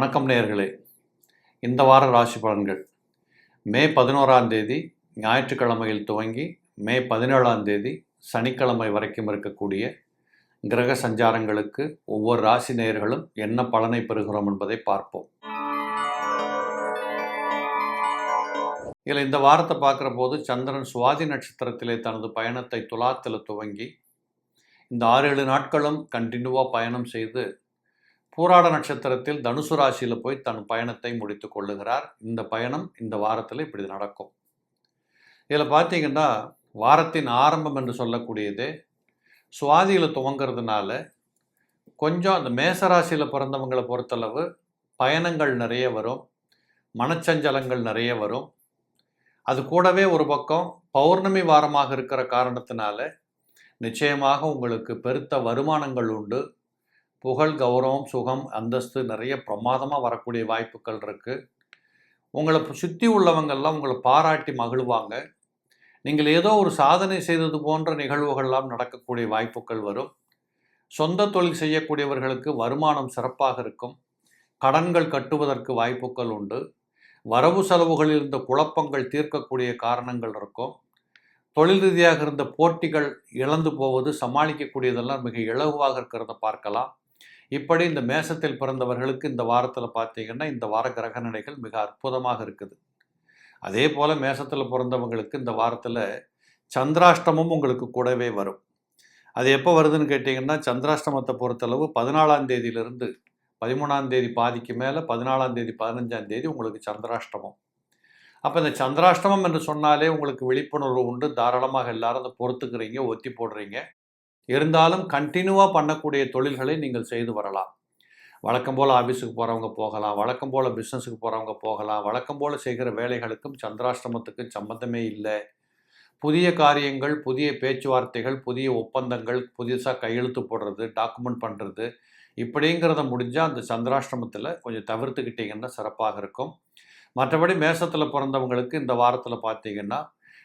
வணக்கம் நேயர்களே. இந்த வார ராசி பலன்கள். மே பதினோராம் தேதி ஞாயிற்றுக்கிழமையில் துவங்கி மே பதினேழாம் தேதி சனிக்கிழமை வரைக்கும் இருக்கக்கூடிய கிரக சஞ்சாரங்களுக்கு ஒவ்வொரு ராசி நேயர்களும் என்ன பலனை பெறுகிறோம் என்பதை பார்ப்போம். இதில் இந்த வாரத்தை பார்க்குற போது சந்திரன் சுவாதி நட்சத்திரத்திலே தனது பயணத்தை துலாத்தில் துவங்கி இந்த ஆறு ஏழு நாட்களும் கண்டினியூவாக பயணம் செய்து பூராட நட்சத்திரத்தில் தனுசு ராசியில் போய் தன் பயணத்தை முடித்து கொள்ளுகிறார். இந்த பயணம் இந்த வாரத்தில் இப்படி நடக்கும். இதில் பார்த்தீங்கன்னா வாரத்தின் ஆரம்பம் என்று சொல்லக்கூடியது சுவாதியில் துவங்கிறதுனால கொஞ்சம் அந்த மேசராசியில் பிறந்தவங்களை பொறுத்தளவு பயணங்கள் நிறைய வரும் மனச்சஞ்சலங்கள் நிறைய வரும். அது கூடவே ஒரு பக்கம் பௌர்ணமி வாரமாக இருக்கிற காரணத்தினால நிச்சயமாக உங்களுக்கு பெருத்த வருமானங்கள் உண்டு. புகழ் கௌரவம் சுகம் அந்தஸ்து நிறைய பிரமாதமாக வரக்கூடிய வாய்ப்புகள் இருக்குது உங்களை சுற்றி உள்ளவங்கெல்லாம் உங்களை பாராட்டி மகிழ்வாங்க. நீங்கள் ஏதோ ஒரு சாதனை செய்தது போன்ற நிகழ்வுகள்லாம் நடக்கக்கூடிய வாய்ப்புகள் வரும். சொந்த தொழில் செய்யக்கூடியவர்களுக்கு வருமானம் சிறப்பாக இருக்கும். கடன்கள் கட்டுவதற்கு வாய்ப்புகள் உண்டு. வரவு செலவுகளில் இருந்த குழப்பங்கள் தீர்க்கக்கூடிய காரணங்கள் இருக்கும். தொழில் ரீதியாக இருந்த போட்டிகள் இழந்து போவது சமாளிக்கக்கூடியதெல்லாம் மிக இலகுவாக இருக்கிறத பார்க்கலாம். இப்படி இந்த மேசத்தில் பிறந்தவர்களுக்கு இந்த வாரத்தில் பார்த்தீங்கன்னா இந்த வார கிரக நிலைகள் மிக அற்புதமாக இருக்குது. அதே போல் மேசத்தில் பிறந்தவங்களுக்கு இந்த வாரத்தில் சந்திராஷ்டமும் உங்களுக்கு கூடவே வரும். அது எப்போ வருதுன்னு கேட்டிங்கன்னா சந்திராஷ்டமத்தை பொறுத்தளவு பதினாலாம் தேதியிலிருந்து பதிமூணாம் தேதி பாதிக்கு மேலே பதினாலாம் தேதி பதினஞ்சாம் தேதி உங்களுக்கு சந்திராஷ்டமம். அப்போ இந்த சந்திராஷ்டமம் என்று சொன்னாலே உங்களுக்கு விழிப்புணர்வு உண்டு. தாராளமாக எல்லாரும் அதை பொறுத்துக்கிறீங்க ஒத்தி போடுறீங்க. இருந்தாலும் கண்டினியூவாக பண்ணக்கூடிய தொழில்களை நீங்கள் செய்து வரலாம். வழக்கம் போல் ஆஃபீஸுக்கு போகிறவங்க போகலாம் வழக்கம் போல் பிஸ்னஸுக்கு போகிறவங்க போகலாம் வழக்கம் போல் செய்கிற வேலைகளுக்கும் சந்திராஷ்டமத்துக்கு சம்மந்தமே இல்லை. புதிய காரியங்கள் புதிய பேச்சுவார்த்தைகள் புதிய ஒப்பந்தங்கள் புதுசாக கையெழுத்து போடுறது டாக்குமெண்ட் பண்ணுறது இப்படிங்கிறத முடிஞ்சால் அந்த சந்திராஷ்டமத்தில் கொஞ்சம் தவிர்த்துக்கிட்டிங்கன்னா சிறப்பாக இருக்கும். மற்றபடி மேசத்தில் பிறந்தவங்களுக்கு இந்த வாரத்தில் பார்த்தீங்கன்னா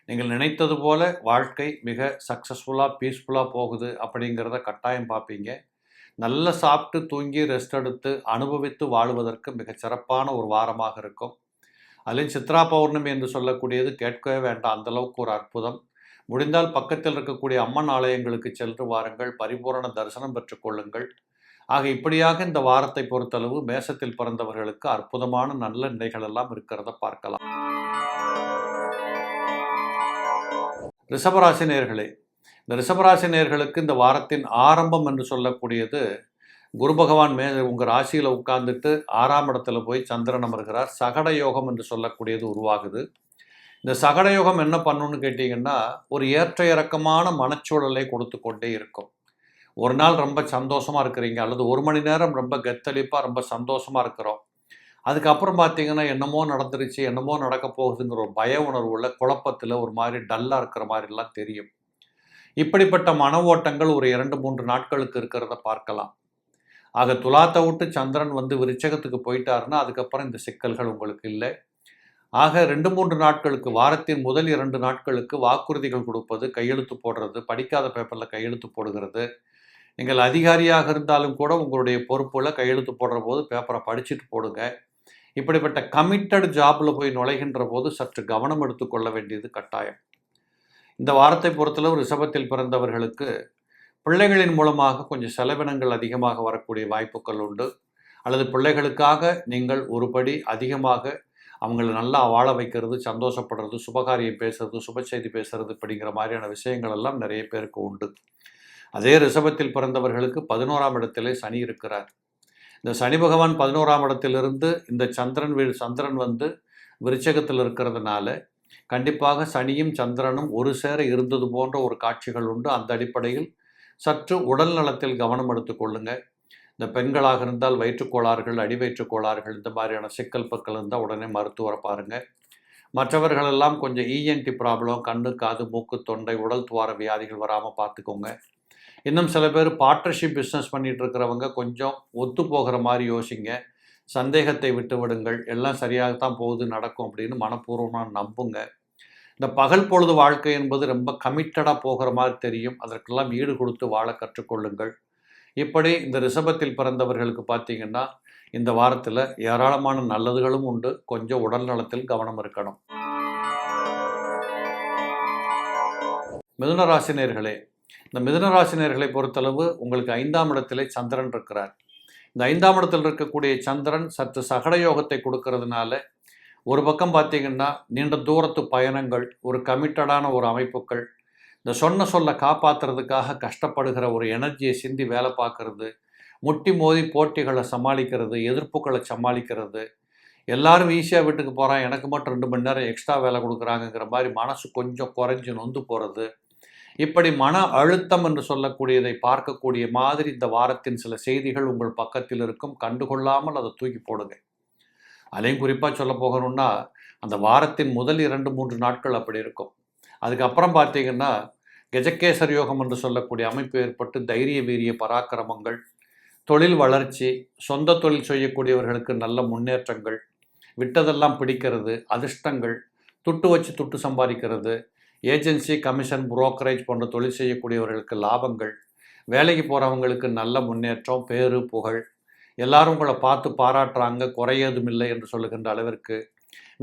நீங்கள் நினைத்தது போல வாழ்க்கை மிக சக்ஸஸ்ஃபுல்லாக பீஸ்ஃபுல்லாக போகுது அப்படிங்கிறத கட்டாயம் பார்ப்பீங்க. நல்ல சாப்பிட்டு தூங்கி ரெஸ்ட் எடுத்து அனுபவித்து வாழ்வதற்கு மிகச் சிறப்பான ஒரு வாரமாக இருக்கும். அதுலேயும் சித்ரா பௌர்ணமி என்று சொல்லக்கூடியது கேட்கவே வேண்டாம். அந்தளவுக்கு ஒரு அற்புதம். முடிந்தால் பக்கத்தில் இருக்கக்கூடிய அம்மன் ஆலயங்களுக்கு சென்று வாருங்கள். பரிபூரண தரிசனம் பெற்றுக்கொள்ளுங்கள் ஆக இப்படியாக இந்த வாரத்தை பொறுத்தளவு மேசத்தில் பிறந்தவர்களுக்கு அற்புதமான நல்ல நிலைகள் எல்லாம் இருக்கிறத பார்க்கலாம். ரிஷபராசி நேர்களே இந்த ரிஷபராசி நேர்களுக்கு இந்த வாரத்தின் ஆரம்பம் என்று சொல்லக்கூடியது குரு பகவான் மே உங்கள் ராசியில் உட்கார்ந்துட்டு ஆறாம் இடத்துல போய் சந்திரன் அமர்கிறார். சகட யோகம் என்று சொல்லக்கூடியது உருவாகுது. இந்த சகட யோகம் என்ன பண்ணுன்னு கேட்டிங்கன்னா ஒரு ஏற்ற இறக்கமான மனச்சூழலை கொடுத்து கொண்டே இருக்கும். ஒரு நாள் ரொம்ப சந்தோஷமாக இருக்கிறீங்க அல்லது ஒரு மணி நேரம் ரொம்ப கெத்தளிப்பாக ரொம்ப சந்தோஷமாக இருக்கிறோம். அதுக்கப்புறம் பார்த்தீங்கன்னா என்னமோ நடந்துருச்சு என்னமோ நடக்க போகுதுங்கிற ஒரு பய உணர்வுல குழப்பத்தில் ஒரு மாதிரி டல்லாக இருக்கிற மாதிரிலாம் தெரியும். இப்படிப்பட்ட மன ஓட்டங்கள் ஒரு இரண்டு மூன்று நாட்களுக்கு இருக்கிறத பார்க்கலாம். ஆக துலாத்தை விட்டு சந்திரன் வந்து விருச்சகத்துக்கு போயிட்டாருன்னா அதுக்கப்புறம் இந்த சிக்கல்கள் உங்களுக்கு இல்லை. ஆக ரெண்டு மூன்று நாட்களுக்கு வாரத்தின் முதல் இரண்டு நாட்களுக்கு வாக்குறுதிகள் கொடுப்பது கையெழுத்து போடுறது படிக்காத பேப்பரில் கையெழுத்து போடுகிறது. நீங்கள் அதிகாரியாக இருந்தாலும் கூட உங்களுடைய பொறுப்பில் கையெழுத்து போடுற போது பேப்பரை படிச்சுட்டு போடுங்க. இப்படிப்பட்ட கமிட்டட் ஜாப்பில் போய் நுழைகின்ற போது சற்று கவனம் எடுத்துக்கொள்ள வேண்டியது கட்டாயம். இந்த வாரத்தை பொறுத்தளவு ரிஷபத்தில் பிறந்தவர்களுக்கு பிள்ளைகளின் மூலமாக கொஞ்சம் செலவினங்கள் அதிகமாக வரக்கூடிய வாய்ப்புகள் உண்டு. அல்லது பிள்ளைகளுக்காக நீங்கள் ஒருபடி அதிகமாக அவங்கள நல்லா வாழ வைக்கிறது சந்தோஷப்படுறது சுபகாரியம் பேசுறது சுப செய்தி பேசுறது அப்படிங்கிற மாதிரியான விஷயங்கள் எல்லாம் நிறைய பேருக்கு உண்டு. அதே ரிஷபத்தில் பிறந்தவர்களுக்கு பதினோராம் இடத்திலே சனி இருக்கிறார். இந்த சனி பகவான் பதினோராம் இடத்திலிருந்து இந்த சந்திரன் வீடு சந்திரன் வந்து விருச்சகத்தில் இருக்கிறதுனால கண்டிப்பாக சனியும் சந்திரனும் ஒரு சேர இருந்தது போன்ற ஒரு காட்சிகள் உண்டு. அந்த அடிப்படையில் சற்று உடல் நலத்தில் கவனம் எடுத்துக்கொள்ளுங்க இந்த பெண்களாக இருந்தால் வயிற்றுக்கோளாறுகள் அடிவயிற்றுக் கோளாறுகள் இந்த மாதிரியான சிக்கல் பக்கல் இருந்தால் உடனே மருத்துவரை பாருங்கள் மற்றவர்களெல்லாம் கொஞ்சம் இஎன்டி ப்ராப்ளம் கண்ணு காது மூக்கு தொண்டை உடல் துவார வியாதிகள் வராமல் பார்த்துக்கோங்க இன்னும் சில பேர் பார்ட்னர்ஷிப் பிஸ்னஸ் பண்ணிகிட்டு இருக்கிறவங்க கொஞ்சம் ஒத்து போகிற மாதிரி யோசிங்க. சந்தேகத்தை விட்டு விடுங்கள். எல்லாம் சரியாகத்தான் போகுது நடக்கும் அப்படின்னு மனப்பூர்வமாக நம்புங்க. இந்த பகல் பொழுது வாழ்க்கை என்பது ரொம்ப கமிட்டடாக போகிற மாதிரி தெரியும். அதற்கெல்லாம் ஈடு கொடுத்து வாழ கற்றுக்கொள்ளுங்கள். இப்படி இந்த ரிஷபத்தில் பிறந்தவர்களுக்கு பார்த்தீங்கன்னா இந்த வாரத்தில் ஏராளமான நல்லதுகளும் உண்டு. கொஞ்சம் உடல் நலத்தில் கவனம் இருக்கணும். மிதுன ராசினியர்களே இந்த மிதனராசினியர்களை பொறுத்தளவு உங்களுக்கு ஐந்தாம் இடத்திலே சந்திரன் இருக்கிறார். இந்த ஐந்தாம் இடத்தில் இருக்கக்கூடிய சந்திரன் சற்று சகட யோகத்தை கொடுக்கறதுனால ஒரு பக்கம் பார்த்தீங்கன்னா நீண்ட தூரத்து பயணங்கள் ஒரு கமிட்டடான ஒரு அமைப்புகள் இந்த சொன்ன சொல்ல காப்பாற்றுறதுக்காக கஷ்டப்படுகிற ஒரு எனர்ஜியை சிந்தி வேலை பார்க்கறது முட்டி மோதி போட்டிகளை சமாளிக்கிறது எதிர்ப்புகளை சமாளிக்கிறது. எல்லாரும் ஈஸியாக வீட்டுக்கு போகிறான் எனக்கு மட்டும் ரெண்டு மணி நேரம் எக்ஸ்ட்ரா வேலை கொடுக்குறாங்கங்கிற மாதிரி மனசு கொஞ்சம் குறைஞ்சி நொந்து போகிறது இப்படி மன அழுத்தம் என்று சொல்லக்கூடியதை பார்க்கக்கூடிய மாதிரி இந்த வாரத்தின் சில செய்திகள் உங்கள் பக்கத்தில் இருக்கும். கண்டுகொள்ளாமல் அதை தூக்கி போடுங்க. அதையும் குறிப்பாக சொல்ல போகணும்னா அந்த வாரத்தின் முதல் இரண்டு மூன்று நாட்கள் அப்படி இருக்கும். அதுக்கப்புறம் பார்த்தீங்கன்னா கெஜகேசர் யோகம் என்று சொல்லக்கூடிய அமைப்பு ஏற்பட்டு தைரிய வீரிய பராக்கிரமங்கள் தொழில் வளர்ச்சி சொந்த தொழில் செய்யக்கூடியவர்களுக்கு நல்ல முன்னேற்றங்கள் விட்டதெல்லாம் பிடிக்கிறது அதிர்ஷ்டங்கள் துட்டு வச்சு துட்டு சம்பாதிக்கிறது ஏஜென்சி கமிஷன் புரோக்கரேஜ் போன்ற தொழில் செய்யக்கூடியவர்களுக்கு லாபங்கள் வேலைக்கு போகிறவங்களுக்கு நல்ல முன்னேற்றம் பேரு புகழ். எல்லாரும் உங்களை பார்த்து பாராட்டுறாங்க குறையதும் இல்லை என்று சொல்லுகின்ற அளவிற்கு.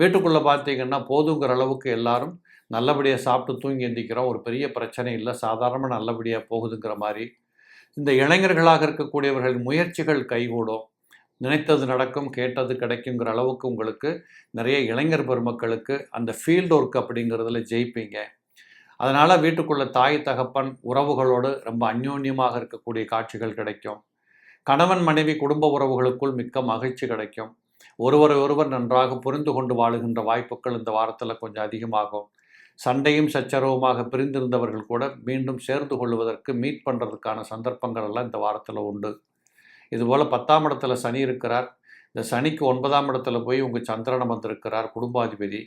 வீட்டுக்குள்ளே பார்த்தீங்கன்னா போதுங்கிற அளவுக்கு எல்லாரும் நல்லபடியாக சாப்பிட்டு தூங்கி எந்திக்கிறோம். ஒரு பெரிய பிரச்சனை இல்லை சாதாரணமாக நல்லபடியாக போகுதுங்கிற மாதிரி. இந்த இளைஞர்களாக இருக்கக்கூடியவர்கள் முயற்சிகள் கைகூடும். நினைத்தது நடக்கும் கேட்டது கிடைக்குங்கிற அளவுக்கு உங்களுக்கு நிறைய இளைஞர் பெருமக்களுக்கு அந்த ஃபீல்டு ஒர்க் அப்படிங்கிறதுல ஜெயிப்பீங்க. அதனால் வீட்டுக்குள்ளே தாய் தகப்பன் உறவுகளோடு ரொம்ப அந்யோன்யமாக இருக்கக்கூடிய காட்சிகள் கிடைக்கும். கணவன் மனைவி குடும்ப உறவுகளுக்குள் மிக்க மகிழ்ச்சி கிடைக்கும். ஒருவரை ஒருவர் நன்றாக புரிந்து கொண்டு வாழுகின்ற வாய்ப்புகள் இந்த வாரத்தில் கொஞ்சம் அதிகமாகும். சண்டையும் சச்சரவுமாக பிரிந்திருந்தவர்கள் கூட மீண்டும் சேர்ந்து கொள்வதற்கு மீட் பண்ணுறதுக்கான சந்தர்ப்பங்கள் எல்லாம் இந்த வாரத்தில் உண்டு. இதுபோல் பத்தாம் இடத்துல சனி இருக்கிறார். இந்த சனிக்கு ஒன்பதாம் இடத்துல போய் உங்கள் சந்திரன் வந்திருக்கிறார் குடும்பாதிபதி.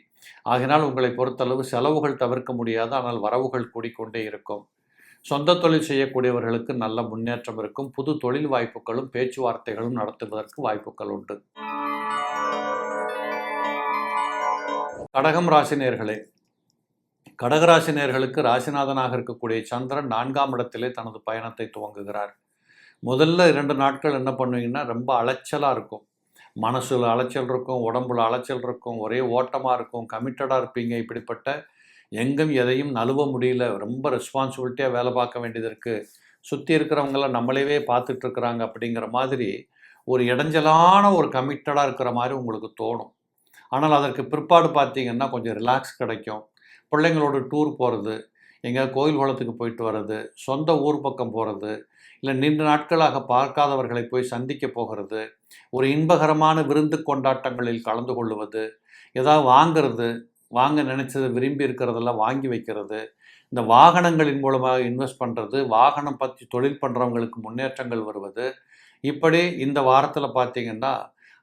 ஆகினால் உங்களை பொறுத்தளவு செலவுகள் தவிர்க்க முடியாது ஆனால் வரவுகள் கூடிக்கொண்டே இருக்கும். சொந்த தொழில் செய்யக்கூடியவர்களுக்கு நல்ல முன்னேற்றம் இருக்கும். புது தொழில் வாய்ப்புகளும் பேச்சுவார்த்தைகளும் நடத்துவதற்கு வாய்ப்புகள் உண்டு. கடகம் ராசினியர்களே கடகராசினியர்களுக்கு ராசிநாதனாக இருக்கக்கூடிய சந்திரன் நான்காம் இடத்திலே தனது பயணத்தை துவங்குகிறார். முதல்ல இரண்டு நாட்கள் என்ன பண்ணுவீங்கன்னா ரொம்ப அலைச்சலாக இருக்கும். மனசில் அலைச்சல் இருக்கும் உடம்புல அலைச்சல் இருக்கும் ஒரே ஓட்டமாக இருக்கும் கமிட்டடாக இருப்பீங்க இப்படிப்பட்ட எங்கும் எதையும் நழுவ முடியல ரொம்ப ரெஸ்பான்சிபிலிட்டியாக வேலை பார்க்க வேண்டியது இருக்குது சுற்றி இருக்கிறவங்களாம் நம்மளேவே பார்த்துட்ருக்குறாங்க அப்படிங்கிற மாதிரி ஒரு இடைஞ்சலான ஒரு கமிட்டடாக இருக்கிற மாதிரி உங்களுக்கு தோணும். ஆனால் அதற்கு பிற்பாடு பார்த்தீங்கன்னா கொஞ்சம் ரிலாக்ஸ் கிடைக்கும். பிள்ளைங்களோட டூர் போகிறது எங்கேயாவது கோயில் குளத்துக்கு போயிட்டு வர்றது சொந்த ஊர் பக்கம் போகிறது இல்லை நீண்ட நாட்களாக பார்க்காதவர்களை போய் சந்திக்க போகிறது ஒரு இன்பகரமான விருந்து கொண்டாட்டங்களில் கலந்து கொள்வது ஏதாவது வாங்கிறது வாங்க நினச்சதை விரும்பி இருக்கிறதெல்லாம் வாங்கி வைக்கிறது இந்த வாகனங்களின் மூலமாக இன்வெஸ்ட் பண்ணுறது வாகனம் பற்றி தொழில் பண்ணுறவங்களுக்கு முன்னேற்றங்கள் வருவது இப்படி இந்த வாரத்தில் பார்த்திங்கன்னா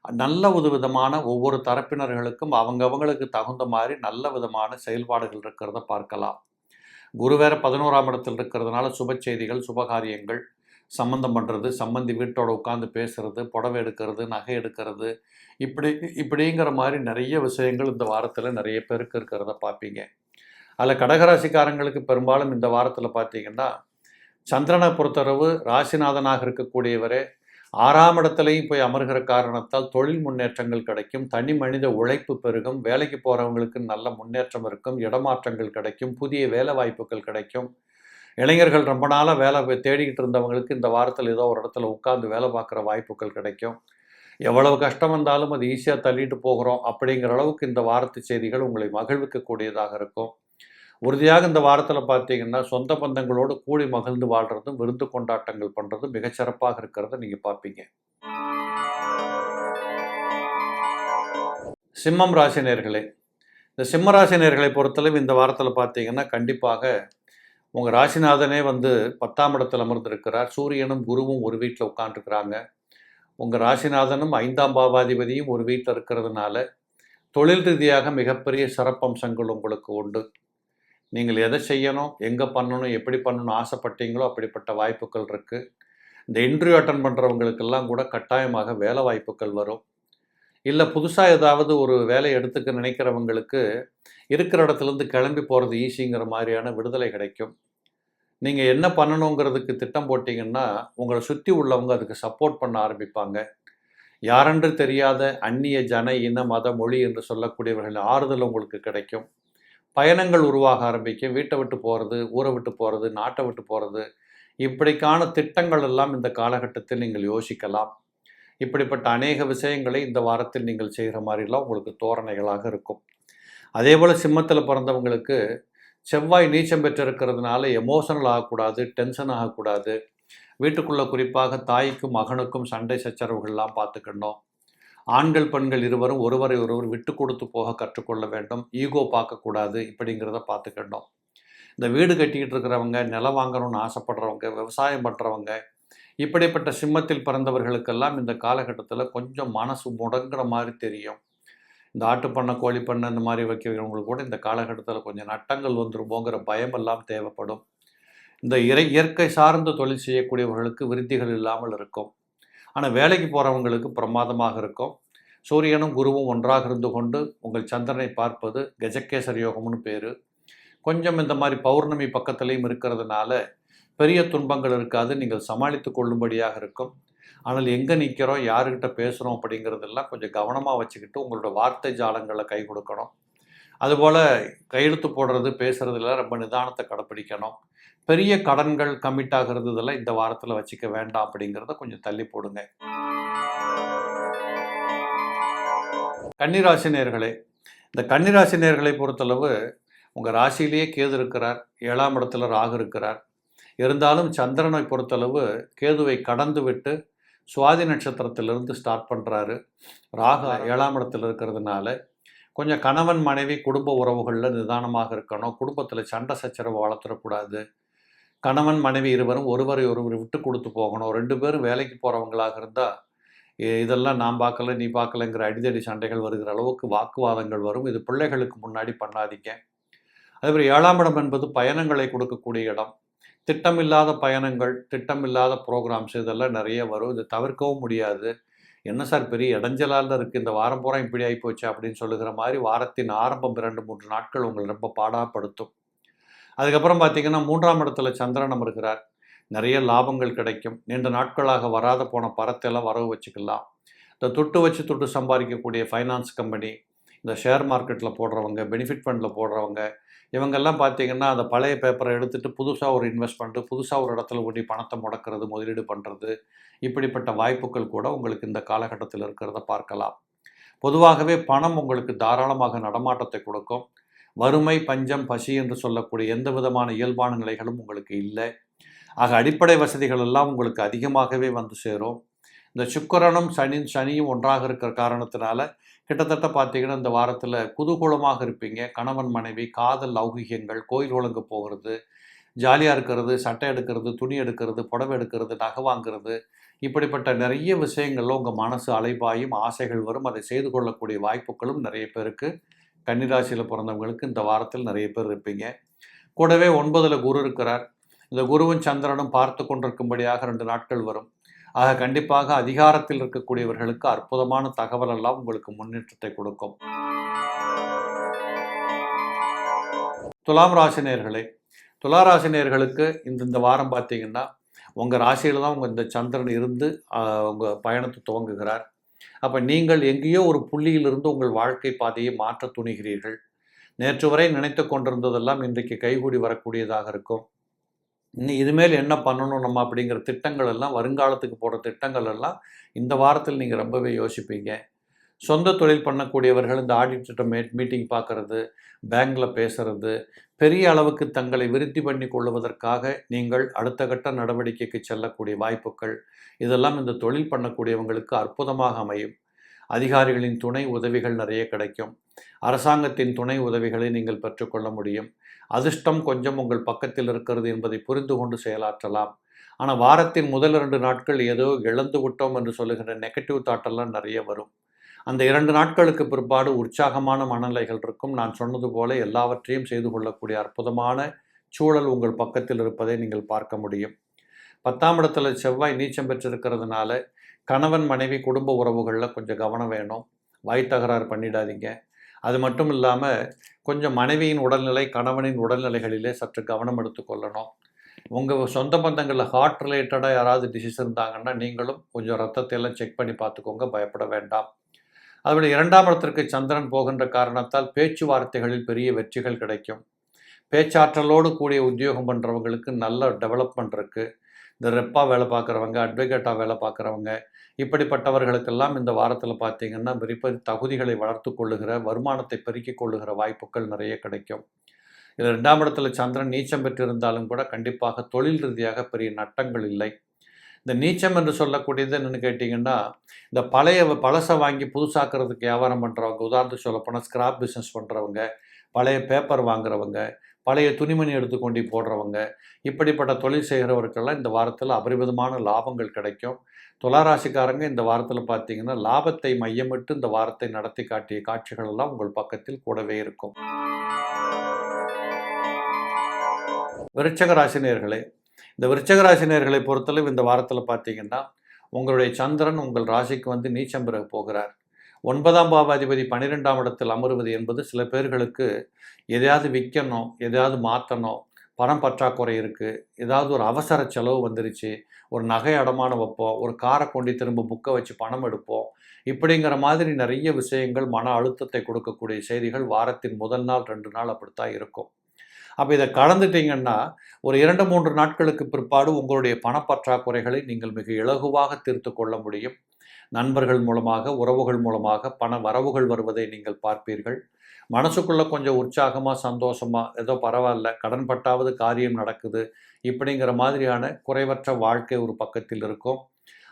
நல்ல ஒரு விதமான ஒவ்வொரு தரப்பினர்களுக்கும் அவங்கவங்களுக்கு தகுந்த மாதிரி நல்ல விதமான செயல்பாடுகள் இருக்கிறத பார்க்கலாம். குரு வேற பதினோராம் இடத்தில் இருக்கிறதுனால சுப செய்திகள் சுபகாரியங்கள் சம்மந்தம் பண்ணுறது சம்மந்தி வீட்டோட உட்காந்து பேசுறது புடவை எடுக்கிறது நகை எடுக்கிறது இப்படி இப்படிங்கிற மாதிரி நிறைய விஷயங்கள் இந்த வாரத்தில் நிறைய பேருக்கு இருக்கிறத பார்ப்பீங்க. அதில் கடகராசிக்காரங்களுக்கு பெரும்பாலும் இந்த வாரத்தில் பார்த்தீங்கன்னா சந்திரனை பொறுத்தளவு ராசிநாதனாக இருக்கக்கூடியவரே ஆறாம் இடத்துலையும் போய் அமர்கிற காரணத்தால் தொழில் முன்னேற்றங்கள் கிடைக்கும் தனி மனித உழைப்பு பெருகும் வேலைக்கு போகிறவங்களுக்கு நல்ல முன்னேற்றம் இருக்கும் இடமாற்றங்கள் கிடைக்கும் புதிய வேலை வாய்ப்புகள் கிடைக்கும். இளைஞர்கள் ரொம்ப நாளாக வேலை தேடிக்கிட்டு இருந்தவங்களுக்கு இந்த வாரத்தில் ஏதோ ஒரு இடத்துல உட்காந்து வேலை பார்க்குற வாய்ப்புகள் கிடைக்கும். எவ்வளவு கஷ்டம் வந்தாலும் அது ஈஸியாக தள்ளிட்டு போகிறோம் அப்படிங்கிற அளவுக்கு இந்த வாரத்து செய்திகள் உங்களை மகிழ்விக்கக்கூடியதாக இருக்கும். உறுதியாக இந்த வாரத்தில் பார்த்தீங்கன்னா சொந்த பந்தங்களோடு கூடி மகிழ்ந்து வாழ்கிறதும் விருந்து கொண்டாட்டங்கள் பண்ணுறதும் மிகச்சிறப்பாக இருக்கிறத நீங்கள் பார்ப்பீங்க. சிம்மம் ராசினியர்களே இந்த சிம்ம ராசினியர்களை பொறுத்தளவு இந்த வாரத்தில் பார்த்தீங்கன்னா கண்டிப்பாக உங்கள் ராசிநாதனே வந்து பத்தாம் இடத்தில் அமர்ந்திருக்கிறார். சூரியனும் குருவும் ஒரு வீட்டில் உட்காந்துருக்கிறாங்க உங்கள் ராசிநாதனும் ஐந்தாம் பாவாதிபதியும் ஒரு வீட்டில் இருக்கிறதுனால தொழில் ரீதியாக மிகப்பெரிய சிறப்பம்சங்கள் உங்களுக்கு உண்டு. நீங்கள் எதை செய்யணும் எங்கே பண்ணணும் எப்படி பண்ணணும் ஆசைப்பட்டீங்களோ அப்படிப்பட்ட வாய்ப்புகள் இருக்குது இந்த இன்டர்வியூ அட்டன் பண்ணுறவங்களுக்கெல்லாம் கூட கட்டாயமாக வேலை வாய்ப்புகள் வரும். இல்லை புதுசாக ஏதாவது ஒரு வேலையை எடுத்துக்க நினைக்கிறவங்களுக்கு இருக்கிற இடத்துலேருந்து கிளம்பி போகிறது ஈஸிங்கிற மாதிரியான விடுதலை கிடைக்கும். நீங்கள் என்ன பண்ணணுங்கிறதுக்கு திட்டம் போட்டிங்கன்னா உங்களை சுற்றி உள்ளவங்க அதுக்கு சப்போர்ட் பண்ண ஆரம்பிப்பாங்க. யாரென்று தெரியாத அந்நிய ஜன இன மத மொழி என்று சொல்லக்கூடியவர்கள் ஆறுதல் உங்களுக்கு கிடைக்கும். பயணங்கள் உருவாக ஆரம்பிக்கும். வீட்டை விட்டு போகிறது ஊரை விட்டு போகிறது நாட்டை விட்டு போகிறது இப்படிக்கான திட்டங்கள் எல்லாம் இந்த காலகட்டத்தில் நீங்கள் யோசிக்கலாம். இப்படிப்பட்ட அநேக விஷயங்களை இந்த வாரத்தில் நீங்கள் செய்கிற மாதிரிலாம் உங்களுக்கு தோரணைகளாக இருக்கும். அதே போல் சிம்மத்தில் பிறந்தவங்களுக்கு செவ்வாய் நீச்சம் பெற்றிருக்கிறதுனால எமோஷனல் ஆகக்கூடாது டென்ஷன் ஆகக்கூடாது. வீட்டுக்குள்ளே குறிப்பாக தாய்க்கும் மகனுக்கும் சண்டை சச்சரவுகள்லாம் பார்த்துக்கணும். ஆண்கள் பெண்கள் இருவரும் ஒருவரை ஒருவர் விட்டு கொடுத்து போக கற்றுக்கொள்ள வேண்டும். ஈகோ பார்க்கக்கூடாது இப்படிங்கிறத பார்த்துக்கணும். இந்த வீடு கட்டிக்கிட்டு இருக்கிறவங்க நிலம் வாங்கணும்னு ஆசைப்படுறவங்க விவசாயம் பண்ணுறவங்க இப்படிப்பட்ட சிம்மத்தில் பிறந்தவர்களுக்கெல்லாம் இந்த காலகட்டத்தில் கொஞ்சம் மனசு முடங்குற மாதிரி தெரியும். இந்த ஆட்டுப்பண்ணை கோழி பண்ணை இந்த மாதிரி வைக்கிறவங்களுக்கு கூட இந்த காலகட்டத்தில் கொஞ்சம் நட்டங்கள் வந்துருமோங்கிற பயம் எல்லாம் தேவைப்படும். இந்த இறை இயற்கை சார்ந்த தொழில் செய்யக்கூடியவர்களுக்கு விருத்திகள் இல்லாமல் இருக்கும். ஆனால் வேலைக்கு போகிறவங்களுக்கு பிரமாதமாக இருக்கும். சூரியனும் குருவும் ஒன்றாக இருந்து கொண்டு உங்கள் சந்திரனை பார்ப்பது கஜகேசர் யோகம்னு பேர். கொஞ்சம் இந்த மாதிரி பௌர்ணமி பக்கத்துலேயும் இருக்கிறதுனால பெரிய துன்பங்கள் இருக்காது நீங்கள் சமாளித்து கொள்ளும்படியாக இருக்கும். ஆனால் எங்கே நிற்கிறோம் யாருக்கிட்ட பேசுகிறோம் அப்படிங்கிறதெல்லாம் கொஞ்சம் கவனமாக வச்சுக்கிட்டு உங்களோட வார்த்தை ஜாலங்களை கை கொடுக்கணும். அதுபோல் கையெழுத்து போடுறது பேசுகிறதுல ரொம்ப நிதானத்தை கடைப்பிடிக்கணும். பெரிய கடன்கள் கமிட் ஆகிறது இதெல்லாம் இந்த வாரத்தில் வச்சுக்க வேண்டாம் அப்படிங்கிறத கொஞ்சம் தள்ளி போடுங்க. கன்னிராசி நேர்களே இந்த கன்னிராசி நேர்களை பொறுத்தளவு உங்கள் ராசியிலேயே கேது இருக்கிறார் ஏழாம் இடத்துல ராகு இருக்கிறார். இருந்தாலும் சந்திரனை பொறுத்தளவு கேதுவை கடந்து விட்டு சுவாதி நட்சத்திரத்திலிருந்து ஸ்டார்ட் பண்ணுறாரு ராகு ஏழாம் இடத்துல இருக்கிறதுனால கொஞ்சம் கணவன் மனைவி குடும்ப உறவுகளில் நிதானமாக இருக்கணும். குடும்பத்தில் சண்டை சச்சரவு வளர்த்துடக்கூடாது. கணவன் மனைவி இருவரும் ஒருவரை ஒருவர் விட்டு கொடுத்து போகணும். ரெண்டு பேரும் வேலைக்கு போகிறவங்களாக இருந்தால் இதெல்லாம் நான் பார்க்கல நீ பார்க்கலங்கிற அடிதடி சண்டைகள் வருகிற அளவுக்கு வாக்குவாதங்கள் வரும். இது பிள்ளைகளுக்கு முன்னாடி பண்ணாதீங்க. அதேபோல் ஏழாம் இடம் என்பது பயணங்களை கொடுக்கக்கூடிய இடம். திட்டமில்லாத பயணங்கள் திட்டமில்லாத ப்ரோக்ராம்ஸ் இதெல்லாம் நிறைய வரும். இது தவிர்க்கவும் முடியாது. என்ன சார் பெரிய இடைஞ்சலால் இருக்குது இந்த வாரம் பூரா இப்படி ஆகிப்போச்சு அப்படின்னு சொல்லுகிற மாதிரி வாரத்தின் ஆரம்பம் இரண்டு மூன்று நாட்கள் உங்களை ரொம்ப பாடாப்படுத்தும். அதுக்கப்புறம் பார்த்தீங்கன்னா மூன்றாம் இடத்துல சந்திரன் அமர்கிறார் நிறைய லாபங்கள் கிடைக்கும். நீண்ட நாட்களாக வராத போன பரத்தெல்லாம் வரவு வச்சுக்கலாம். இந்த துட்டு வச்சு துட்டு சம்பாதிக்கக்கூடிய ஃபைனான்ஸ் கம்பெனி இந்த ஷேர் மார்க்கெட்டில் போடுறவங்க பெனிஃபிட் ஃபண்டில் போடுறவங்க இவங்கெல்லாம் பார்த்தீங்கன்னா அந்த பழைய பேப்பரை எடுத்துகிட்டு புதுசாக ஒரு இன்வெஸ்ட்மெண்ட்டு புதுசாக ஒரு இடத்துல ஓட்டி பணத்தை முடக்கிறது முதலீடு பண்ணுறது இப்படிப்பட்ட வாய்ப்புகள் கூட உங்களுக்கு இந்த காலகட்டத்தில் இருக்கிறத பார்க்கலாம். பொதுவாகவே பணம் உங்களுக்கு தாராளமாக நடமாட்டத்தை கொடுக்கும். வறுமை பஞ்சம் பசி என்று சொல்லக்கூடிய எந்த விதமான இயல்பான நிலைகளும் உங்களுக்கு இல்லை. ஆக அடிப்படை வசதிகள் எல்லாம் உங்களுக்கு அதிகமாகவே வந்து சேரும். இந்த சுக்கரனும் சனி சனியும் ஒன்றாக இருக்கிற காரணத்தினால கிட்டத்தட்ட பார்த்தீங்கன்னா இந்த வாரத்தில் குதூகூலமாக இருப்பீங்க. கணவன் மனைவி காதல் லௌகிகங்கள் கோயில் ஒழுங்கு போகிறது ஜாலியாக இருக்கிறது சட்டை எடுக்கிறது துணி எடுக்கிறது புடவை எடுக்கிறது நகை வாங்கிறது. இப்படிப்பட்ட நிறைய விஷயங்களில் உங்கள் மனசு அலைபாயும் ஆசைகள் வரும். அதை செய்து கொள்ளக்கூடிய வாய்ப்புகளும் நிறைய பேருக்கு. கன்னிராசியில் பிறந்தவங்களுக்கு இந்த வாரத்தில் நிறைய பேர் இருப்பீங்க. கூடவே ஒன்பதில் குரு இருக்கிறார். இந்த குருவும் சந்திரனும் பார்த்து கொண்டிருக்கும்படியாக ரெண்டு நாட்கள் வரும். ஆக கண்டிப்பாக அதிகாரத்தில் இருக்கக்கூடியவர்களுக்கு அற்புதமான தகவல் எல்லாம் உங்களுக்கு முன்னேற்றத்தை கொடுக்கும். துலாம் ராசினியர்களே துளாராசினியர்களுக்கு இந்த இந்த வாரம் பார்த்தீங்கன்னா உங்கள் ராசியில் தான் உங்கள் இந்த சந்திரன் இருந்து உங்கள் பயணத்தை துவங்குகிறார். அப்போ நீங்கள் எங்கேயோ ஒரு புள்ளியிலிருந்து உங்கள் வாழ்க்கை பாதையை மாற்ற துணிகிறீர்கள். நேற்று வரை நினைத்து கொண்டிருந்ததெல்லாம் இன்றைக்கு கைகூடி வரக்கூடியதாக இருக்கும். இன்னும் இதுமேல் என்ன பண்ணணும் நம்ம அப்படிங்கிற திட்டங்கள் எல்லாம் வருங்காலத்துக்கு போகிற திட்டங்கள் எல்லாம் இந்த வாரத்தில் நீங்கள் ரொம்பவே யோசிப்பீங்க. சொந்த தொழில் பண்ணக்கூடியவர்கள் இந்த ஆடிட்டர் மே மீட்டிங் பார்க்குறது பேங்கில் பேசுகிறது பெரிய அளவுக்கு தங்களை விருத்தி பண்ணி கொள்வதற்காக நீங்கள் அடுத்த கட்ட நடவடிக்கைக்கு செல்லக்கூடிய வாய்ப்புகள் இதெல்லாம் இந்த தொழில் பண்ணக்கூடியவங்களுக்கு அற்புதமாக அமையும். அதிகாரிகளின் துணை உதவிகள் நிறைய கிடைக்கும். அரசாங்கத்தின் துணை உதவிகளை நீங்கள் பெற்றுக்கொள்ள முடியும். அதிர்ஷ்டம் கொஞ்சம் உங்கள் பக்கத்தில் இருக்கிறது என்பதை புரிந்து கொண்டு செயலாற்றலாம். ஆனால் வாரத்தின் முதல் இரண்டு நாட்கள் ஏதோ இழந்து விட்டோம் என்று சொல்லுகிற நெகட்டிவ் தாட்டெல்லாம் நிறைய வரும். அந்த இரண்டு நாட்களுக்கு பிற்பாடு உற்சாகமான மனநிலைகள் இருக்கும். நான் சொன்னது போல எல்லாவற்றையும் செய்து கொள்ளக்கூடிய அற்புதமான சூழல் உங்கள் பக்கத்தில் இருப்பதை நீங்கள் பார்க்க முடியும். பத்தாம் இடத்துல செவ்வாய் நீச்சம் பெற்றிருக்கிறதுனால கணவன் மனைவி குடும்ப உறவுகளில் கொஞ்சம் கவனம் வேணும். வாய் தகராறு பண்ணிடாதீங்க. அது மட்டும் இல்லாமல் கொஞ்சம் மனைவியின் உடல்நிலை கணவனின் உடல்நிலைகளிலே சற்று கவனம் எடுத்துக்கொள்ளணும் உங்கள் சொந்த பந்தங்களில் ஹார்ட் ரிலேட்டடாக யாராவது டிசீஸ் இருந்தாங்கன்னா நீங்களும் கொஞ்சம் ரத்தத்தை எல்லாம் செக் பண்ணி பார்த்துக்கோங்க பயப்பட வேண்டாம். அதோட இரண்டாம் இடத்திற்கு சந்திரன் போகின்ற காரணத்தால் பேச்சுவார்த்தைகளில் பெரிய வெற்றிகள் கிடைக்கும். பேச்சாற்றலோடு கூடிய உத்தியோகம் பண்ணுறவங்களுக்கு நல்ல டெவலப்மெண்ட் இருக்குது இந்த ரெப்பாக வேலை பார்க்குறவங்க அட்வொகேட்டாக வேலை பார்க்குறவங்க இப்படிப்பட்டவர்களுக்கெல்லாம் இந்த வாரத்தில் பார்த்தீங்கன்னா விருப்ப தகுதிகளை வளர்த்து கொள்ளுகிற வருமானத்தை பெருக்கிக் கொள்ளுகிற வாய்ப்புகள் நிறைய கிடைக்கும். இதில் ரெண்டாம் இடத்துல சந்திரன் நீச்சம் பெற்றிருந்தாலும் கூட கண்டிப்பாக தொழில் ரீதியாக பெரிய நட்டங்கள் இல்லை. இந்த நீச்சம் என்று சொல்லக்கூடியது என்னென்னு கேட்டிங்கன்னா இந்த பழைய பழசை வாங்கி புதுசாக்கிறதுக்கு வியாபாரம் பண்ணுறவங்க உதாரணத்துக்கு சொல்லப்போனால் ஸ்கிராப் பிஸ்னஸ் பண்ணுறவங்க பழைய பேப்பர் வாங்குறவங்க பழைய துணிமணி எடுத்துக்கொண்டு போடுறவங்க இப்படிப்பட்ட தொழில் செய்கிறவருக்கெல்லாம் இந்த வாரத்தில் அபரிமிதமான லாபங்கள் கிடைக்கும். துளாராசிக்காரங்க இந்த வாரத்தில் பார்த்தீங்கன்னா லாபத்தை மையமிட்டு இந்த வாரத்தை நடத்தி காட்டிய காட்சிகள் எல்லாம் உங்கள் பக்கத்தில் கூடவே இருக்கும். விருச்சக ராசினியர்களே இந்த விருச்சக ராசினியர்களை பொறுத்தளவு இந்த வாரத்தில் பார்த்தீங்கன்னா உங்களுடைய சந்திரன் உங்கள் ராசிக்கு வந்து நீச்சம் பெற போகிறார். ஒன்பதாம் பாவாதிபதி பன்னிரெண்டாம் இடத்தில் அமருவது என்பது சில பேர்களுக்கு எதையாவது விற்கணும் எதையாவது மாற்றணும் பணம் பற்றாக்குறை இருக்குது ஏதாவது ஒரு அவசர செலவு வந்துருச்சு ஒரு நகை அடமானம் வைப்போம் ஒரு காரை கொண்டு திரும்ப புக்கை வச்சு பணம் எடுப்போம். இப்படிங்கிற மாதிரி நிறைய விஷயங்கள் மன அழுத்தத்தை கொடுக்கக்கூடிய செய்திகள் வாரத்தின் முதல் நாள் ரெண்டு நாள் அப்படித்தான் இருக்கும். அப்போ இதை கலந்துட்டீங்கன்னா ஒரு இரண்டு மூன்று நாட்களுக்கு பிற்பாடு உங்களுடைய பணப்பற்றாக்குறைகளை நீங்கள் மிக இலகுவாக தீர்த்து கொள்ள முடியும். நண்பர்கள் மூலமாக உறவுகள் மூலமாக பண வரவுகள் வருவதை நீங்கள் பார்ப்பீர்கள். மனசுக்குள்ளே கொஞ்சம் உற்சாகமாக சந்தோஷமாக ஏதோ பரவாயில்ல கடன் பட்டாவது காரியம் நடக்குது இப்படிங்கிற மாதிரியான குறைவற்ற வாழ்க்கை ஒரு பக்கத்தில் இருக்கும்.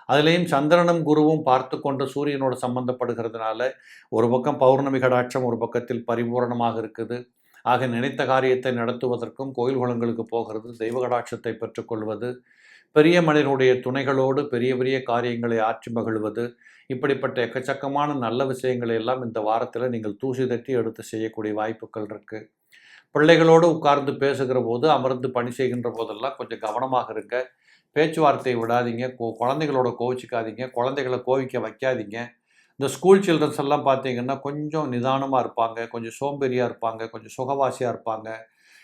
அதுலேயும் சந்திரனும் குருவும் பார்த்து கொண்டு சூரியனோடு சம்பந்தப்படுகிறதுனால ஒரு பக்கம் பௌர்ணமி கடாட்சம் ஒரு பக்கத்தில் பரிபூரணமாக இருக்குது. ஆக நினைத்த காரியத்தை நடத்துவதற்கும் கோயில் குளங்களுக்கு போகிறது தெய்வ கடாட்சத்தை பெற்றுக்கொள்வது பெரிய மனிதனுடைய துணைகளோடு பெரிய பெரிய காரியங்களை ஆற்றி மகிழ்வது இப்படிப்பட்ட எக்கச்சக்கமான நல்ல விஷயங்களை எல்லாம் இந்த வாரத்தில் நீங்கள் தூசி தட்டி எடுத்து செய்யக்கூடிய வாய்ப்புகள் இருக்குது பிள்ளைகளோடு உட்கார்ந்து பேசுகிற போது அமர்ந்து பணி செய்கின்ற போதெல்லாம் கொஞ்சம் கவனமாக இருங்க. பேச்சுவார்த்தையை விடாதீங்க. குழந்தைகளோட கோவிச்சிக்காதீங்க. குழந்தைகளை கோவிக்க வைக்காதீங்க. இந்த ஸ்கூல் சில்ட்ரன்ஸ் எல்லாம் பார்த்தீங்கன்னா கொஞ்சம் நிதானமாக இருப்பாங்க கொஞ்சம் சோம்பேறியாக இருப்பாங்க கொஞ்சம் சுகவாசியாக இருப்பாங்க.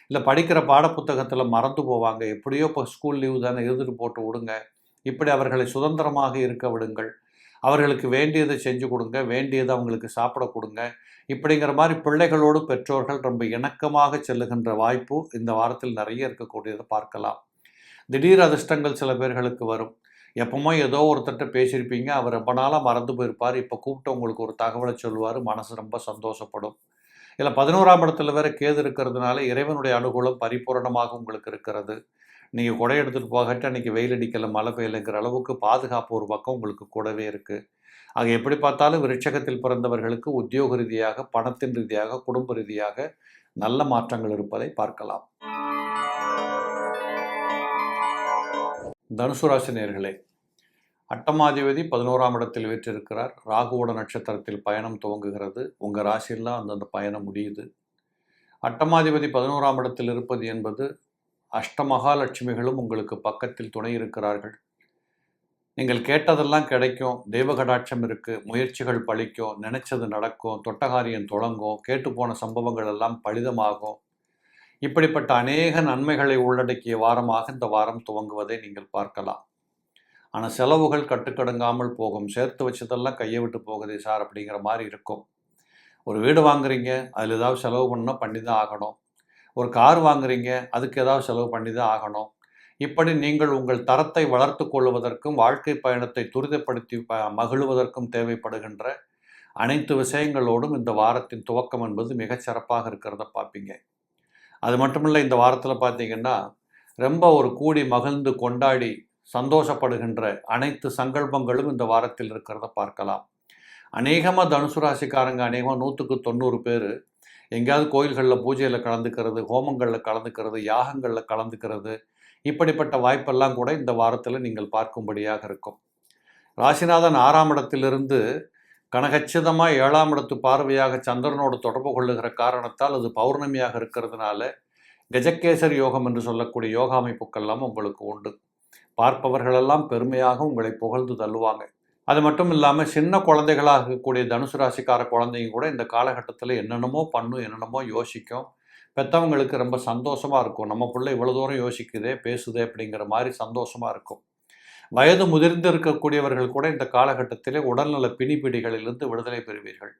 இல்லை படிக்கிற பாடப்புத்தகத்தில் மறந்து போவாங்க. எப்படியோ இப்போ ஸ்கூல் லீவு தானே எழுதிட்டு போட்டு விடுங்க. இப்படி அவர்களை சுதந்திரமாக இருக்க விடுங்கள். அவர்களுக்கு வேண்டியதை செஞ்சு கொடுங்க வேண்டியதை அவங்களுக்கு சாப்பிட கொடுங்க. இப்படிங்கிற மாதிரி பிள்ளைகளோடு பெற்றோர்கள் ரொம்ப இணக்கமாக செல்லுகின்ற வாய்ப்பு இந்த வாரத்தில் நிறைய இருக்கக்கூடியதை பார்க்கலாம். திடீர் அதிர்ஷ்டங்கள் சில பேர்களுக்கு வரும். எப்பவுமோ ஏதோ ஒருத்தர்கிட்ட பேசியிருப்பீங்க அவர் ரொம்ப நாளாக மறந்து போயிருப்பார். இப்போ கூப்பிட்டு உங்களுக்கு ஒரு தகவலை சொல்லுவார் மனசு ரொம்ப சந்தோஷப்படும். இல்லை பதினோராம் இடத்துல வேற கேது இருக்கிறதுனால இறைவனுடைய அனுகூலம் பரிபூரணமாக உங்களுக்கு இருக்கிறது. நீங்கள் கொடை எடுத்துகிட்டு போகட்டு அன்றைக்கி வெயில் அடிக்கலை மழை பெய்யலைங்கிற அளவுக்கு பாதுகாப்பு ஒரு பக்கம் உங்களுக்கு கூடவே இருக்குது ஆக எப்படி பார்த்தாலும் விருட்சகத்தில் பிறந்தவர்களுக்கு உத்தியோக ரீதியாக பணத்தின் ரீதியாக குடும்ப ரீதியாக நல்ல மாற்றங்கள் இருப்பதை பார்க்கலாம். தனுசு ராசி நேர்களே அட்டமாதிபதி பதினோராம் இடத்தில் வீற்றிருக்கிறார். ராகுவோட நட்சத்திரத்தில் பயணம் துவங்குகிறது. உங்கள் ராசியெல்லாம் அந்தந்த பயணம் முடியுது. அட்டமாதிபதி பதினோராம் இடத்தில் இருப்பது என்பது அஷ்டமகாலட்சுமிகளும் உங்களுக்கு பக்கத்தில் துணை இருக்கிறார்கள். நீங்கள் கேட்டதெல்லாம் கிடைக்கும். தெய்வகடாட்சம் இருக்குது முயற்சிகள் பழிக்கும். நினைச்சது நடக்கும். தொட்டகாரியம் தொடங்கும். கேட்டு போன சம்பவங்கள் எல்லாம் பலிதமாகும். இப்படிப்பட்ட அநேக நன்மைகளை உள்ளடக்கிய வாரமாக இந்த வாரம் துவங்குவதை நீங்கள் பார்க்கலாம். ஆனால் செலவுகள் கட்டுக்கடங்காமல் போகும். சேர்த்து வச்சதெல்லாம் கையை விட்டு போகுதே சார் அப்படிங்கிற மாதிரி இருக்கும். ஒரு வீடு வாங்குறீங்க அதில் ஏதாவது செலவு பண்ணால் பண்ணி தான் ஆகணும். ஒரு கார் வாங்குறீங்க அதுக்கு ஏதாவது செலவு பண்ணி தான் ஆகணும். இப்படி நீங்கள் உங்கள் தரத்தை வளர்த்து கொள்வதற்கும் வாழ்க்கை பயணத்தை துரிதப்படுத்தி ப மகிழ்வதற்கும் தேவைப்படுகின்ற அனைத்து விஷயங்களோடும் இந்த வாரத்தின் துவக்கம் என்பது மிகச் சிறப்பாக இருக்கிறத பார்ப்பீங்க. அது மட்டுமில்லை இந்த வாரத்தில் பார்த்தீங்கன்னா ரொம்ப ஒரு கூடி மகிழ்ந்து கொண்டாடி சந்தோஷப்படுகின்ற அனைத்து சங்கல்பங்களும் இந்த வாரத்தில் இருக்கிறத பார்க்கலாம். அநேகமாக தனுசு ராசிக்காரங்க அநேகமாக நூற்றுக்கு தொண்ணூறு பேர் எங்கேயாவது கோயில்களில் பூஜையில் கலந்துக்கிறது ஹோமங்களில் கலந்துக்கிறது யாகங்களில் கலந்துக்கிறது இப்படிப்பட்ட வாய்ப்பெல்லாம் கூட இந்த வாரத்தில் நீங்கள் பார்க்கும்படியாக இருக்கும். ராசிநாதன் ஆறாம் இடத்திலிருந்து கனகச்சிதமாக ஏழாம் இடத்து பார்வையாக சந்திரனோடு தொடர்பு கொள்ளுகிற காரணத்தால் அது பௌர்ணமியாக இருக்கிறதுனால கஜகேசர் யோகம் என்று சொல்லக்கூடிய யோகா அமைப்புக்கெல்லாம் உங்களுக்கு உண்டு. பார்ப்பவர்களெல்லாம் பெருமையாக உங்களை புகழ்ந்து தள்ளுவாங்க. அது மட்டும் இல்லாமல் சின்ன குழந்தைகளாக இருக்கக்கூடிய தனுசு ராசிக்கார குழந்தைங்க கூட இந்த காலகட்டத்தில் என்னென்னமோ பண்ணும் என்னென்னமோ யோசிக்கும். பெற்றவங்களுக்கு ரொம்ப சந்தோஷமாக இருக்கும். நம்ம பிள்ளை இவ்வளோ தூரம் யோசிக்குதே பேசுதே அப்படிங்கிற மாதிரி சந்தோஷமாக இருக்கும். வயது முதிர்ந்து இருக்கக்கூடியவர்கள் கூட இந்த காலகட்டத்திலே உடல்நல பிணிபிடிகளிலிருந்து விடுதலை பெறுவீர்கள்.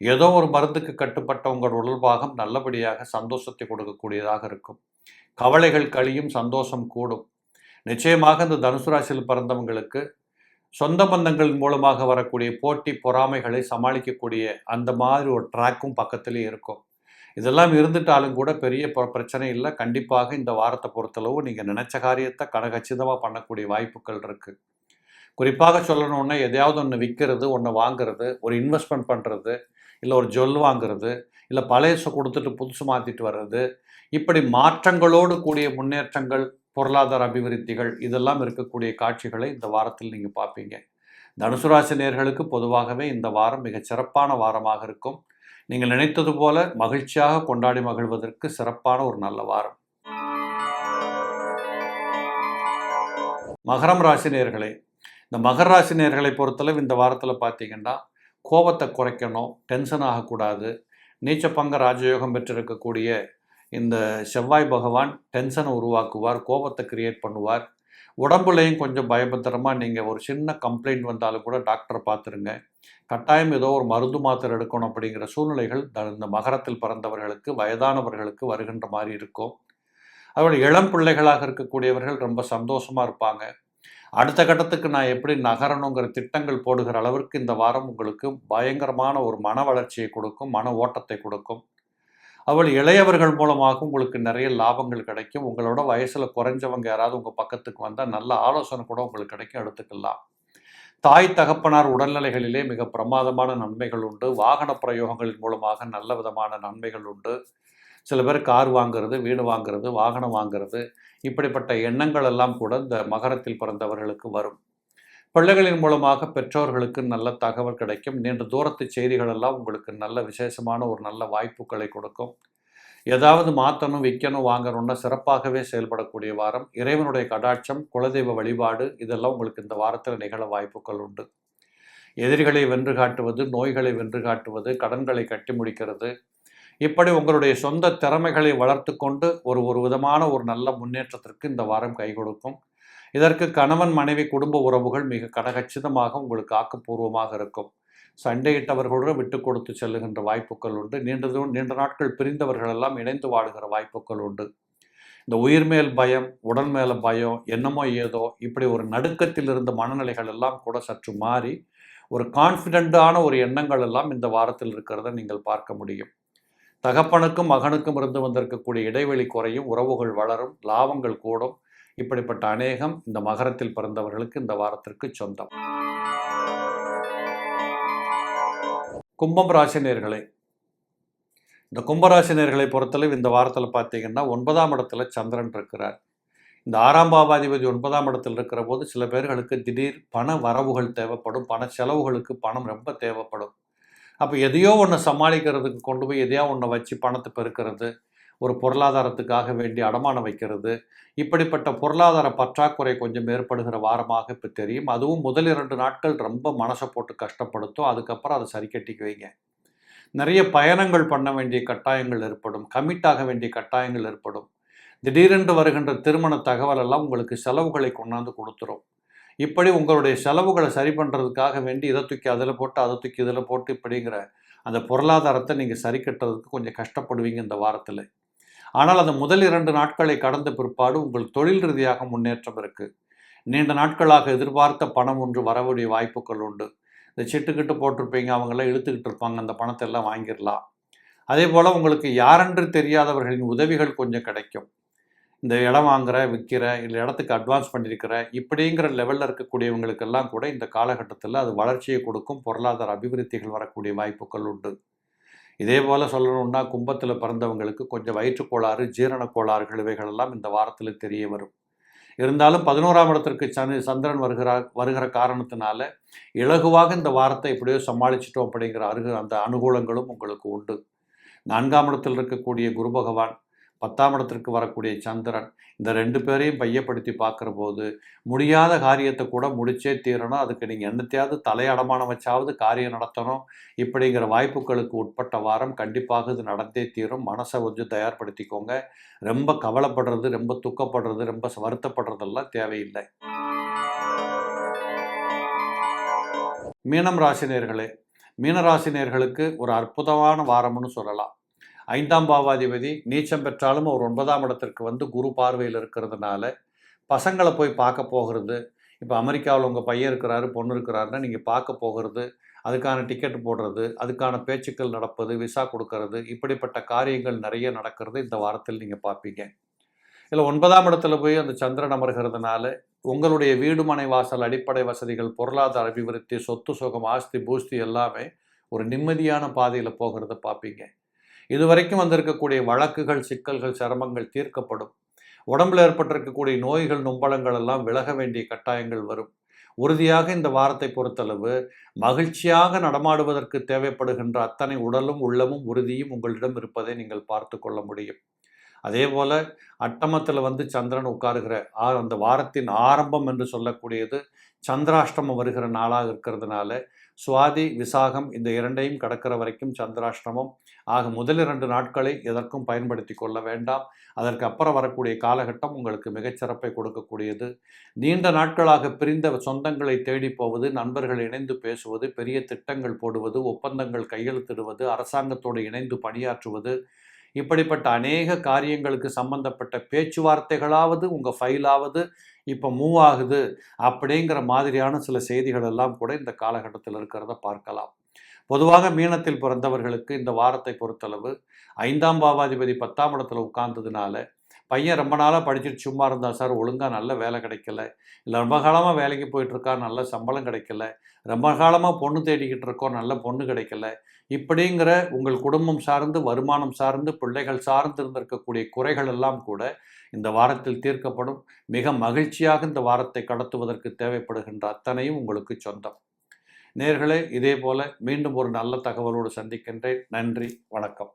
ஏதோ ஒரு மருந்துக்கு கட்டுப்பட்ட உங்கள் உடல்பாகம் நல்லபடியாக சந்தோஷத்தை கொடுக்கக்கூடியதாக இருக்கும். கவலைகள் கழியும் சந்தோஷம் கூடும். நிச்சயமாக இந்த தனுசு ராசியில் பிறந்தவங்களுக்கு சொந்த பந்தங்கள் மூலமாக வரக்கூடிய போட்டி பொறாமைகளை சமாளிக்கக்கூடிய அந்த மாதிரி ஒரு ட்ராக்கும் பக்கத்திலே இருக்கும். இதெல்லாம் இருந்துட்டாலும் கூட பெரிய பிரச்சனை இல்லை. கண்டிப்பாக இந்த வாரத்தை பொறுத்தளவு நீங்கள் நினைச்ச காரியத்தை கடகச்சிதமாக பண்ணக்கூடிய வாய்ப்புகள் இருக்குது குறிப்பாக சொல்லணுன்னா எதையாவது ஒன்று விற்கிறது ஒன்று வாங்குறது ஒரு இன்வெஸ்ட்மெண்ட் பண்ணுறது இல்லை ஒரு ஜொல் வாங்குறது இல்லை பழையசை கொடுத்துட்டு புதுசு மாற்றிட்டு வர்றது இப்படி மாற்றங்களோடு கூடிய முன்னேற்றங்கள் பொருளாதார அபிவிருத்திகள் இதெல்லாம் இருக்கக்கூடிய காட்சிகளை இந்த வாரத்தில் நீங்கள் பார்ப்பீங்க. தனுசு ராசி நேர்களுக்கு பொதுவாகவே இந்த வாரம் மிகச் சிறப்பான வாரமாக இருக்கும். நீங்கள் நினைத்தது போல மகிழ்ச்சியாக கொண்டாடி மகிழ்வதற்கு சிறப்பான ஒரு நல்ல வாரம். மகரம் ராசினியர்களே இந்த மகர ராசினியர்களை பொறுத்தளவு இந்த வாரத்தில் பார்த்தீங்கன்னா கோபத்தை குறைக்கணும் டென்ஷன் ஆகக்கூடாது. நீச்சப்பங்க ராஜயோகம் பெற்றிருக்கக்கூடிய இந்த செவ்வாய் பகவான் டென்ஷனை உருவாக்குவார் கோபத்தை கிரியேட் பண்ணுவார். உடம்புலையும் கொஞ்சம் பயபத்திரமாக நீங்கள் ஒரு சின்ன கம்ப்ளைண்ட் வந்தாலும் கூட டாக்டரை பார்த்துருங்க. கட்டாயம் ஏதோ ஒரு மருந்து மாத்திரை எடுக்கணும் அப்படிங்கிற சூழ்நிலைகள் த- இந்த மகரத்தில் பிறந்தவர்களுக்கு வயதானவர்களுக்கு வருகின்ற மாதிரி இருக்கும். அதோட இளம் பிள்ளைகளாக இருக்கக்கூடியவர்கள் ரொம்ப சந்தோஷமாக இருப்பாங்க. அடுத்த கட்டத்துக்கு நான் எப்படி நகரணுங்கிற திட்டங்கள் போடுகிற அளவிற்கு இந்த வாரம் உங்களுக்கு பயங்கரமான ஒரு மன வளர்ச்சியை கொடுக்கும் மன ஓட்டத்தை கொடுக்கும். அவள் இளையவர்கள் மூலமாக உங்களுக்கு நிறைய லாபங்கள் கிடைக்கும். உங்களோட வயசில் குறைஞ்சவங்க யாராவது உங்கள் பக்கத்துக்கு வந்தால் நல்ல ஆலோசனை கூட உங்களுக்கு கிடைக்கும். எடுத்துக்கலாம். தாய் தகப்பனார் உடல்நிலைகளிலே மிக பிரமாதமான நன்மைகள் உண்டு. வாகன பிரயோகங்களின் மூலமாக நல்ல விதமான நன்மைகள் உண்டு. சில பேர் கார் வாங்குறது வீடு வாங்குறது வாகனம் வாங்குறது இப்படிப்பட்ட எண்ணங்கள் எல்லாம் கூட இந்த மகரத்தில் பிறந்தவர்களுக்கு வரும். பிள்ளைகளின் மூலமாக பெற்றோர்களுக்கு நல்ல தகவல் கிடைக்கும். நீண்ட தூரத்து செய்திகள் எல்லாம் உங்களுக்கு நல்ல விசேஷமான ஒரு நல்ல வாய்ப்புகளை கொடுக்கும். ஏதாவது மாற்றணும் விற்கணும் வாங்கணும்னா சிறப்பாகவே செயல்படக்கூடிய வாரம். இறைவனுடைய கடாட்சம் குலதெய்வ வழிபாடு இதெல்லாம் உங்களுக்கு இந்த வாரத்தில் நிகழ வாய்ப்புகள் உண்டு. எதிரிகளை வென்று காட்டுவது நோய்களை வென்று காட்டுவது கடன்களை கட்டி முடிக்கிறது. இப்படி உங்களுடைய சொந்த திறமைகளை வளர்த்து கொண்டு ஒரு ஒரு விதமான ஒரு நல்ல முன்னேற்றத்திற்கு இந்த வாரம் கை கொடுக்கும். இதற்கு கணவன் மனைவி குடும்ப உறவுகள் மிக கடகச்சிதமாக உங்களுக்கு ஆக்கப்பூர்வமாக இருக்கும். சண்டையிட்டவர்களுடன் விட்டு கொடுத்து செல்லுகின்ற வாய்ப்புகள் உண்டு. நீண்டது நீண்ட நாட்கள் பிரிந்தவர்கள் எல்லாம் இணைந்து வாடுகிற வாய்ப்புகள் உண்டு. இந்த உயிர் மேல் பயம் உடல் மேல பயம் என்னமோ ஏதோ இப்படி ஒரு நடுக்கத்தில் இருந்த மனநிலைகள் எல்லாம் கூட சற்று மாறி ஒரு கான்ஃபிடென்ட்டான ஒரு எண்ணங்கள் எல்லாம் இந்த வாரத்தில் இருக்கிறத நீங்கள் பார்க்க முடியும். தகப்பனுக்கும் மகனுக்கும் இருந்து வந்திருக்கக்கூடிய இடைவெளி குறையும் உறவுகள் வளரும் லாபங்கள் கூடும். இப்படிப்பட்ட அநேகம் இந்த மகரத்தில் பிறந்தவர்களுக்கு இந்த வாரத்திற்கு சொந்தம். கும்பம் ராசினியர்களே இந்த கும்பராசினியர்களை பொறுத்தளவு இந்த வாரத்தில் பார்த்தீங்கன்னா ஒன்பதாம் இடத்துல சந்திரன் இருக்கிறார். இந்த ஆறாம் பாவாதிபதி ஒன்பதாம் இடத்தில் இருக்கிற போது சில பேர்களுக்கு திடீர் பண வரவுகள் தேவைப்படும் பண செலவுகளுக்கு பணம் ரொம்ப தேவைப்படும். அப்போ எதையோ ஒன்று சமாளிக்கிறதுக்கு கொண்டு போய் எதையோ ஒன்று வச்சு பணத்தை பெருக்கிறது ஒரு பொருளாதாரத்துக்காக வேண்டி அடமானம் வைக்கிறது. இப்படிப்பட்ட பொருளாதார பற்றாக்குறை கொஞ்சம் ஏற்படுகிற வாரமாக இப்போ தெரியும். அதுவும் முதல் இரண்டு நாட்கள் ரொம்ப மனசை போட்டு கஷ்டப்படுத்தும். அதுக்கப்புறம் அதை சரி கட்டிக்கு வைங்க. நிறைய பயணங்கள் பண்ண வேண்டிய கட்டாயங்கள் ஏற்படும். கமிட் ஆக வேண்டிய கட்டாயங்கள் ஏற்படும். திடீரென்று வருகின்ற திருமண தகவல் எல்லாம் உங்களுக்கு செலவுகளை கொண்டாந்து கொடுத்துரும். இப்படி உங்களுடைய செலவுகளை சரி பண்ணுறதுக்காக வேண்டி இதை தூக்கி அதில் போட்டு அதை தூக்கி இதில் போட்டு இப்படிங்கிற அந்த பொருளாதாரத்தை நீங்கள் சரி கட்டுறதுக்கு கொஞ்சம் கஷ்டப்படுவீங்க இந்த வாரத்தில். ஆனால் அந்த முதல் இரண்டு நாட்களை கடந்த பிற்பாடு உங்கள் தொழில் ரீதியாக முன்னேற்றம் இருக்குது நீண்ட நாட்களாக எதிர்பார்த்த பணம் ஒன்று வரக்கூடிய வாய்ப்புகள் உண்டு. இந்த சிட்டுக்கிட்டு போட்டிருப்பீங்க அவங்கெல்லாம் இழுத்துக்கிட்டு இருப்பாங்க அந்த பணத்தை எல்லாம் வாங்கிடலாம் அதே போல் உங்களுக்கு யாரென்று தெரியாதவர்களின் உதவிகள் கொஞ்சம் கிடைக்கும். இந்த இடம் வாங்குற விற்கிற இல்லை இடத்துக்கு அட்வான்ஸ் பண்ணியிருக்கிற இப்படிங்கிற லெவலில் இருக்கக்கூடியவங்களுக்கெல்லாம் கூட இந்த காலகட்டத்தில் அது வளர்ச்சியை கொடுக்கும் பொருளாதார அபிவிருத்திகள் வரக்கூடிய வாய்ப்புகள் உண்டு. இதே போல் சொல்லணும்னா கும்பத்தில் பிறந்தவங்களுக்கு கொஞ்சம் வயிற்றுக்கோளாறு ஜீரண கோளாறுகள் இவைகளெல்லாம் இந்த வாரத்தில் தெரிய வரும். இருந்தாலும் பதினோராம் இடத்திற்கு சனி சந்திரன் வருகிறார் வருகிற காரணத்தினால இலகுவாக இந்த வாரத்தை எப்படியோ சமாளிச்சிட்டோம் அப்படிங்கிற அருகு அந்த அனுகூலங்களும் உங்களுக்கு உண்டு. நான்காம் இடத்தில் இருக்கக்கூடிய குரு பகவான் பத்தாம் இடத்திற்கு வரக்கூடிய சந்திரன் இந்த ரெண்டு பேரையும் பையப்படுத்தி பார்க்குற போது முடியாத காரியத்தை கூட முடிச்சே தீரணும். அதுக்கு நீங்கள் என்னத்தையாவது தலையடமானம் வச்சாவது காரியம் நடத்தணும். இப்படிங்கிற வாய்ப்புகளுக்கு உட்பட்ட வாரம் கண்டிப்பாக இது நடந்தே தீரும். மனசை கொஞ்சம் தயார்படுத்திக்கோங்க. ரொம்ப கவலைப்படுறது ரொம்ப துக்கப்படுறது ரொம்ப வருத்தப்படுறதெல்லாம் தேவையில்லை. மீனம் ராசினியர்களே மீனராசினியர்களுக்கு ஒரு அற்புதமான வாரம்னு சொல்லலாம். ஐந்தாம் பாவாதிபதி நீச்சம் பெற்றாலும் ஒரு ஒன்பதாம் இடத்திற்கு வந்து குரு பார்வையில் இருக்கிறதுனால பசங்களை போய் பார்க்க போகிறது. இப்போ அமெரிக்காவில் உங்கள் பையன் இருக்கிறாரு பொண்ணு இருக்கிறாருன்னா நீங்கள் பார்க்க போகிறது. அதுக்கான டிக்கெட் போடுறது அதுக்கான பேச்சுக்கள் நடப்பது விசா கொடுக்கறது இப்படிப்பட்ட காரியங்கள் நிறைய நடக்கிறது இந்த வாரத்தில் நீங்கள் பார்ப்பீங்க. இல்லை ஒன்பதாம் இடத்துல போய் அந்த சந்திரன் அமர்கிறதுனால உங்களுடைய வீடுமனை வாசல் அடிப்படை வசதிகள் பொருளாதார அபிவிருத்தி சொத்து சுகம் ஆஸ்தி பூஸ்தி எல்லாமே ஒரு நிம்மதியான பாதையில் போகிறத பார்ப்பீங்க. இதுவரைக்கும் வந்திருக்கக்கூடிய வழக்குகள் சிக்கல்கள் சிரமங்கள் தீர்க்கப்படும். உடம்புல ஏற்பட்டிருக்கக்கூடிய நோய்கள் நும்பலங்கள் எல்லாம் விலக வேண்டிய கட்டாயங்கள் வரும். உறுதியாக இந்த வாரத்தை பொறுத்தளவு மகிழ்ச்சியாக நடமாடுவதற்கு தேவைப்படுகின்ற அத்தனை உடலும் உள்ளமும் உறுதியும் உங்களிடம் இருப்பதை நீங்கள் பார்த்து கொள்ள முடியும். அதே போல அட்டமத்தில் வந்து சந்திரன் உட்காருகிற ஆ- அந்த வாரத்தின் ஆரம்பம் என்று சொல்லக்கூடியது சந்திராஷ்டமம் வருகிற நாளாக இருக்கிறதுனால சுவாதி விசாகம் இந்த இரண்டையும் கடக்கிற வரைக்கும் சந்திராஷ்டிரமம். ஆக முதல் இரண்டு நாட்களை எதற்கும் பயன்படுத்தி கொள்ள வேண்டாம். அதற்கு அப்புறம் வரக்கூடிய காலகட்டம் உங்களுக்கு மிகச்சிறப்பை கொடுக்கக்கூடியது. நீண்ட நாட்களாக பிரிந்த சொந்தங்களை தேடி போவது நண்பர்கள் இணைந்து பேசுவது பெரிய திட்டங்கள் போடுவது ஒப்பந்தங்கள் கையெழுத்திடுவது அரசாங்கத்தோடு இணைந்து பணியாற்றுவது இப்படிப்பட்ட அநேக காரியங்களுக்கு சம்பந்தப்பட்ட பேச்சுவார்த்தைகளாவது உங்கள் ஃபைலாவது இப்போ மூவ் ஆகுது அப்படிங்கிற மாதிரியான சில செய்திகள் எல்லாம் கூட இந்த காலகட்டத்தில் இருக்கிறத பார்க்கலாம். பொதுவாக மீனத்தில் பிறந்தவர்களுக்கு இந்த வாரத்தை பொறுத்தளவு ஐந்தாம் பாவாதிபதி பத்தாம் இடத்துல உட்கார்ந்ததுனால பையன் ரொம்ப நாளாக படிச்சுட்டு சும்மா இருந்தான் சார் ஒழுங்காக நல்ல வேலை கிடைக்கல. இல்லை ரொம்ப காலமாக வேலைக்கு போயிட்டுருக்கா நல்ல சம்பளம் கிடைக்கல. ரொம்ப காலமாக பொண்ணு தேடிக்கிட்டு இருக்கோம் நல்ல பொண்ணு கிடைக்கல. இப்படிங்கிற உங்கள் குடும்பம் சார்ந்து வருமானம் சார்ந்து பிள்ளைகள் சார்ந்து இருந்திருக்கக்கூடிய குறைகள் எல்லாம் கூட இந்த வாரத்தில் தீர்க்கப்படும். மிக மகிழ்ச்சியாக இந்த வாரத்தை கடத்துவதற்கு தேவைப்படுகின்ற அத்தனையும் உங்களுக்கு சொந்தம். நேர்களே இதே போல மீண்டும் ஒரு நல்ல தகவலோடு சந்திக்கின்றேன். நன்றி வணக்கம்.